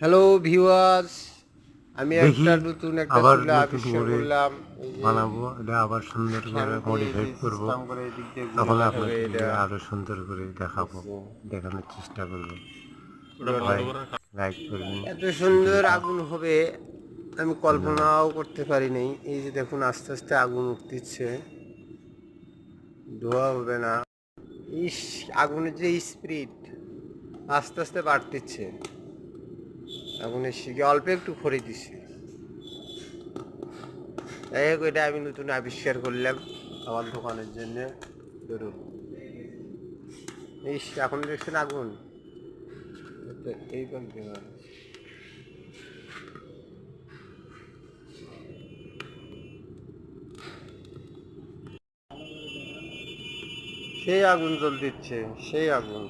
Hello viewers আমি একটা নতুন একটা আবার চুলা আবিষ্কার করলাম। বানাবো এটা আবার সুন্দর করে মডিফাই করব। তখন যাবে আপনাকে আরও সুন্দর করে দেখাবো দেখানোর চেষ্টা করব। লাইক করবেন এত সুন্দর আগুন হবে আমি কল্পনাও করতে পারিনি এই যে দেখুন আস্তে আস্তে আগুন উঠতেছে। ধোয়া হবে না। ইস আগুনের যে স্পিড আস্তে আস্তে বাড়তেছে। আগুনের শিখে অল্প একটু খড়ি দিছে। যাই হোক, এটা আমি নতুন আবিষ্কার করলাম আমার দোকানের জন্য। ধরুন। ইস, এখন দেখছেন আগুন। এই সেই আগুন জল দিচ্ছে সেই আগুন।